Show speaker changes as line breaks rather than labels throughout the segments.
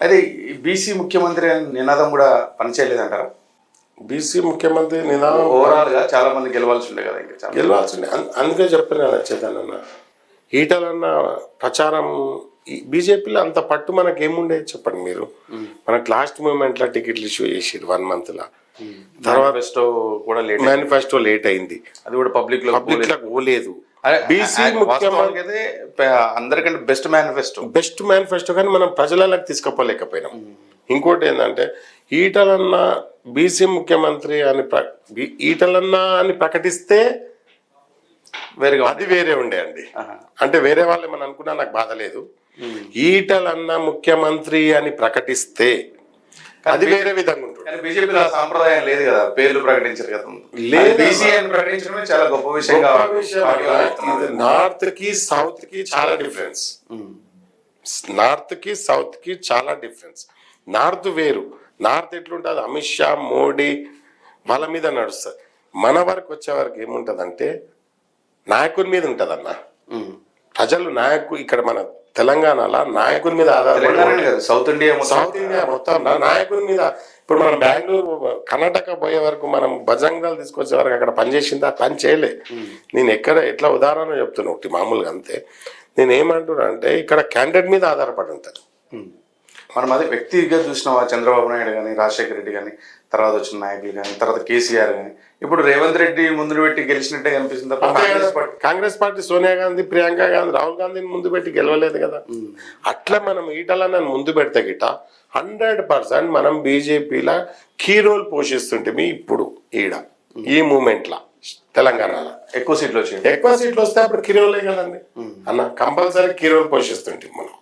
అయితే బీసీ ముఖ్యమంత్రి అనే నినాదం కూడా పనిచేయలేదంటారా?
బీసీ ముఖ్యమంత్రి నినాదం
ఓవరాల్గా చాలా మంది గెలవాల్సి ఉండే కదా ఇంకా చాలా
గెలవాల్సింది అన్- అందుకే చెప్పిన చేతనన్న ఈటలన్న ప్రచారం బీజేపీలో అంత పట్టు మనకి ఏముండే చెప్పండి మీరు. మనకు లాస్ట్ మూమెంట్లో టికెట్లు ఇష్యూ చేసిరు వన్ మంత్ లా
తర్వాత కూడా లేట్
మేనిఫెస్టో లేట్ అయింది.
అది కూడా
పబ్లిక్లో పబ్లిక్లకు పోలేదు. బీసీ ముఖ్యమంత్రి
అందరికంటే బెస్ట్ మేనిఫెస్టో
బెస్ట్ మేనిఫెస్టో కానీ మనం ప్రజలకు తీసుకుపోలేకపోయినాం. ఇంకోటి ఏంటంటే ఈటలన్న బీసీ ముఖ్యమంత్రి అని ఈటలన్న అని ప్రకటిస్తే
వేరుగా
అది వేరే ఉండే అండి. అంటే వేరే వాళ్ళు ఏమని అనుకున్నా నాకు బాధ లేదు. ఈటలన్న ముఖ్యమంత్రి అని ప్రకటిస్తే అది వేరే విధంగా
కానీ బీజేపీలో ఆ సాంప్రదాయం లేదు కదా పేర్లు ప్రకటించారు కదా.
లేదు.
బీసీ అని ప్రకటించడమే చాలా గొప్ప విషయంగా
నార్త్కి సౌత్కి చాలా డిఫరెన్స్. నార్త్కి సౌత్కి చాలా డిఫరెన్స్. నార్త్ వేరు. నార్త్ ఎట్లుంటుంది? అమిత్ షా మోడీ వాళ్ళ మీద నడుస్తుంది. మన వరకు వచ్చే వరకు ఏముంటదంటే నాయకుని మీద ఉంటదన్న. ప్రజలు నాయకు ఇక్కడ మన తెలంగాణలో నాయకుని మీద ఆధారపడి
సౌత్ ఇండియా
సౌత్ ఇండియా మొత్తం నా- నాయకుని మీద. ఇప్పుడు మనం బెంగళూరు కర్ణాటక పోయే వరకు మనం భజంగాలు తీసుకొచ్చే వరకు అక్కడ పని చేసిందా? పని చేయలే. నేను ఎక్కడ ఎట్లా ఉదాహరణ చెప్తున్నా ఒకటి మామూలుగా అంతే. నేను ఏమంటున్నా అంటే ఇక్కడ క్యాండిడేట్ మీద ఆధారపడి
ఉమ్. మనం అదే వ్యక్తిగా చూసినావా చంద్రబాబు నాయుడు కానీ రాజశేఖర రెడ్డి కానీ తర్వాత వచ్చిన నాయకులు కానీ తర్వాత కేసీఆర్ కానీ ఇప్పుడు రేవంత్ రెడ్డి ముందు పెట్టి గెలిచినట్టే కనిపిస్తుంది తప్ప కాంగ్రెస్ పార్టీ
కాంగ్రెస్ పార్టీ సోనియా గాంధీ ప్రియాంక గాంధీ రాహుల్ గాంధీని ముందు పెట్టి గెలవలేదు కదా. అట్లా మనం ఈటలన్న ముందు పెడితే గిట హండ్రెడ్ పర్సెంట్ మనం బీజేపీలో కీ రోల్ పోషిస్తుంటే ఇప్పుడు ఈడ ఈ మూమెంట్ లా తెలంగాణలో.
ఎక్కువ సీట్లు వచ్చాయి
ఎక్కువ సీట్లు వస్తే అప్పుడు కిరోలే కదండి. అన్న కంపల్సరీ కిరోలు పోషిస్తుంటే మనం.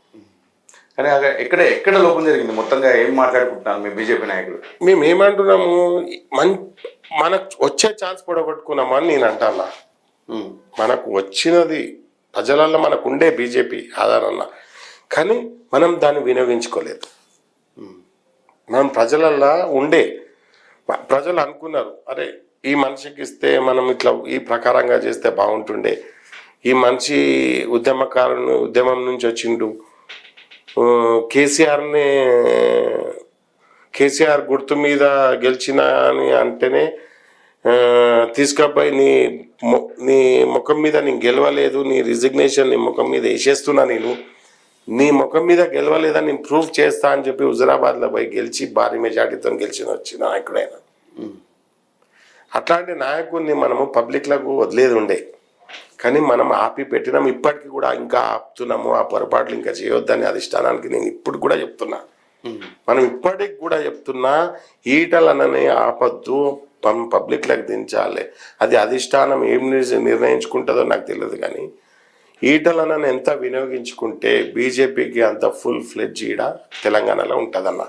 కానీ ఎక్కడ ఎక్కడ లోపం జరిగింది? మొత్తంగా ఏం మాట్లాడుకుంటున్నారు మీ బీజేపీ నాయకులు?
మేము ఏమంటున్నాము మన్ మనకు వచ్చే ఛాన్స్ పొడగొట్టుకున్నాము అని నేను అంటానా. మనకు వచ్చినది ప్రజలలో మనకు ఉండే బీజేపీ ఆధారంగా కానీ మనం దాన్ని వినియోగించుకోలేదు. మనం ప్రజలల్లో ఉండే ప్రజలు అనుకున్నారు అరే ఈ మనిషికి ఇస్తే మనం ఇట్లా ఈ ప్రకారంగా చేస్తే బాగుంటుండే. ఈ మనిషి ఉద్యమకారుని ఉద్యమం నుంచి వచ్చిండు. కేసీఆర్ని కేసీఆర్ గుర్తు మీద గెలిచిన అని అంటేనే తీసుకపోయి నీ మొ- నీ ముఖం మీద నేను గెలవలేదు నీ రిజిగ్నేషన్ నీ ముఖం మీద వేసేస్తున్నా నేను నీ ముఖం మీద గెలవలేదని నేను ప్రూఫ్ చేస్తా అని చెప్పి హుజరాబాద్లో పోయి గెలిచి భారీ మెజార్టీతో గెలిచిన వచ్చిన నాయకుడైన. అట్లాంటి నాయకుడిని మనము పబ్లిక్లకు వదిలేది ఉండే కానీ మనం ఆపి పెట్టినాం ఇప్పటికీ కూడా ఇంకా ఆపుతున్నాము ఆ పొరపాట్లు ఇంకా చేయొద్దని అధిష్టానానికి నేను ఇప్పుడు కూడా చెప్తున్నా. మనం ఇప్పటికి కూడా చెప్తున్నా ఈటలనని ఆపద్దు పబ్లిక్లకు దించాలి. అది అధిష్టానం ఏం నిర్ణ- నిర్ణయించుకుంటుందో నాకు తెలియదు కానీ ఈటలనని ఎంత వినియోగించుకుంటే బీజేపీకి అంత ఫుల్ ఫ్లెడ్జ్ ఈడ తెలంగాణలో ఉంటుందన్న.